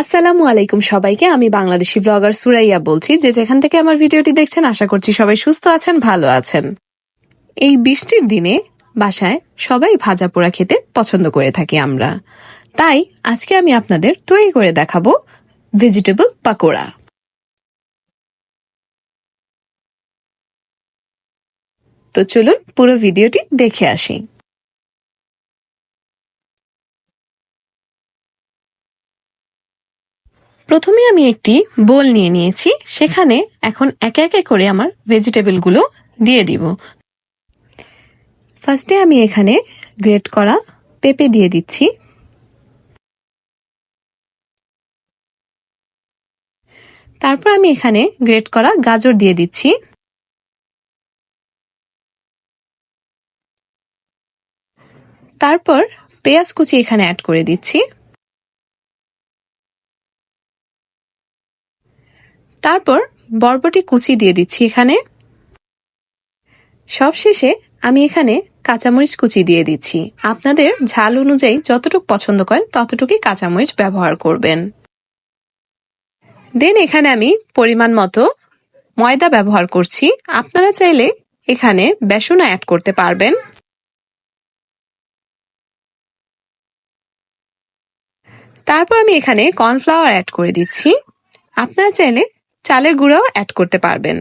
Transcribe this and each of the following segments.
আসসালামু আলাইকুম সবাইকে। আমি বাংলাদেশি ব্লগার সুরাইয়া বলছি। যে যেখান থেকে আমার ভিডিওটি দেখছেন, আশা করছি সবাই সুস্থ আছেন, ভালো আছেন। এই বৃষ্টির দিনে বাসায় সবাই ভাজা পোড়া খেতে পছন্দ করে থাকি আমরা। তাই আজকে আমি আপনাদের তৈরি করে দেখাবো ভেজিটেবল পাকোড়া। তো চলুন পুরো ভিডিওটি দেখে আসি। প্রথমে আমি একটি বোল নিয়ে নিয়েছি। সেখানে এখন একে একে করে আমার ভেজিটেবলগুলো দিয়ে দিব। ফার্স্টে আমি এখানে গ্রেট করা পেঁপে দিয়ে দিচ্ছি। তারপর আমি এখানে গ্রেট করা গাজর দিয়ে দিচ্ছি। তারপর পেঁয়াজ কুচি এখানে অ্যাড করে দিচ্ছি। তারপর বরবটি কুচি দিয়ে দিচ্ছি এখানে। সবশেষে আমি এখানে কাঁচামরিচ কুচি দিয়ে দিচ্ছি। আপনাদের ঝাল অনুযায়ী যতটুকু পছন্দ করেন ততটুকুই কাঁচামরিচ ব্যবহার করবেন। দেন এখানে আমি পরিমাণ মতো ময়দা ব্যবহার করছি। আপনারা চাইলে এখানে বেসনও অ্যাড করতে পারবেন। তারপর আমি এখানে কর্নফ্লাওয়ার অ্যাড করে দিচ্ছি। আপনারা চাইলে চালের গুঁড়াও অ্যাড করতে পারবেন।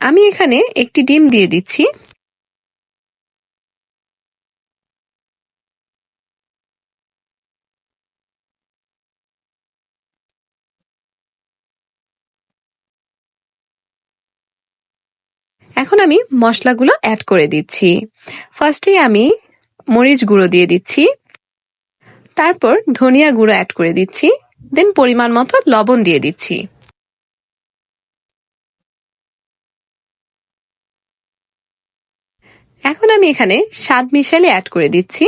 আমি এখানে একটি ডিম দিয়ে দিচ্ছি। এখন আমি মশলাগুলো অ্যাড করে দিচ্ছি। ফার্স্টে আমি মরিচ গুঁড়ো দিয়ে দিচ্ছি। তারপর ধনিয়া গুঁড়ো অ্যাড করে দিচ্ছি। দেন পরিমাণ মতো লবণ দিয়ে দিচ্ছি। এখন আমি এখানে স্বাদ মিশালে অ্যাড করে দিচ্ছি।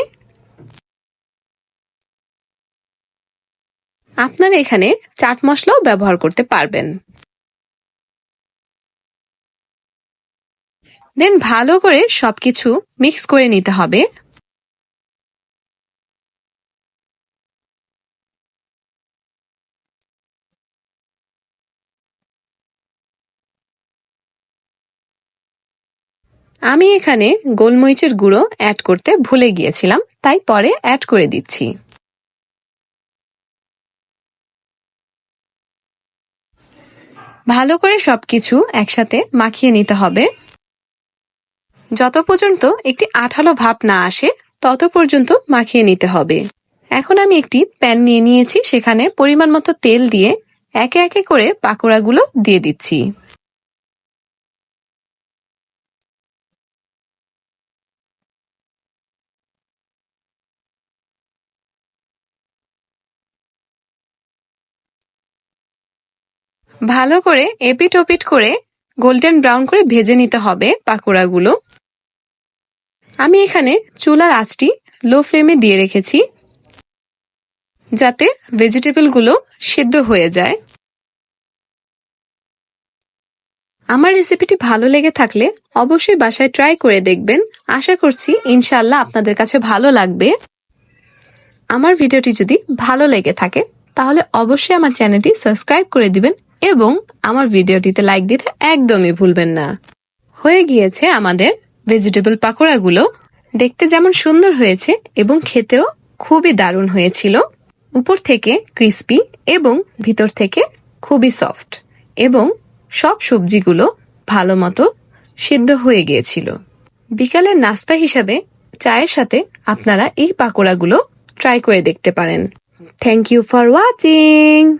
আপনারা এখানে চাট মশলাও ব্যবহার করতে পারবেন। দেন ভালো করে সবকিছু মিক্স করে নিতে হবে। আমি এখানে গোলমরিচের গুঁড়ো অ্যাড করতে ভুলে গিয়েছিলাম, তাই পরে অ্যাড করে দিচ্ছি। ভালো করে সবকিছু একসাথে মাখিয়ে নিতে হবে। যত পর্যন্ত একটি আঠালো ভাব না আসে, তত পর্যন্ত মাখিয়ে নিতে হবে। এখন আমি একটি প্যান নিয়ে নিয়েছি, সেখানে পরিমাণ মতো তেল দিয়ে একে একে করে পাকোড়াগুলো দিয়ে দিচ্ছি। ভালো করে এপিট ওপিট করে গোল্ডেন ব্রাউন করে ভেজে নিতে হবে পাকোড়াগুলো। আমি এখানে চুলার আঁচটি লো ফ্লেমে দিয়ে রেখেছি, যাতে ভেজিটেবলগুলো সিদ্ধ হয়ে যায়। আমার রেসিপিটি ভালো লেগে থাকলে অবশ্যই বাসায় ট্রাই করে দেখবেন। আশা করছি ইনশাল্লাহ আপনাদের কাছে ভালো লাগবে। আমার ভিডিওটি যদি ভালো লেগে থাকে, তাহলে অবশ্যই আমার চ্যানেলটি সাবস্ক্রাইব করে দিবেন এবং আমার ভিডিওটিতে লাইক দিতে একদমই ভুলবেন না। হয়ে গিয়েছে আমাদের ভেজিটেবল পাকোড়াগুলো দেখতে যেমন সুন্দর হয়েছে এবং খেতেও খুবই দারুণ হয়েছিল। উপর থেকে ক্রিস্পি এবং ভিতর থেকে খুবই সফট এবং সব সবজিগুলো ভালো মতো সিদ্ধ হয়ে গিয়েছিল। বিকালের নাস্তা হিসাবে চায়ের সাথে আপনারা এই পাকোড়াগুলো ট্রাই করে দেখতে পারেন। Thank you for watching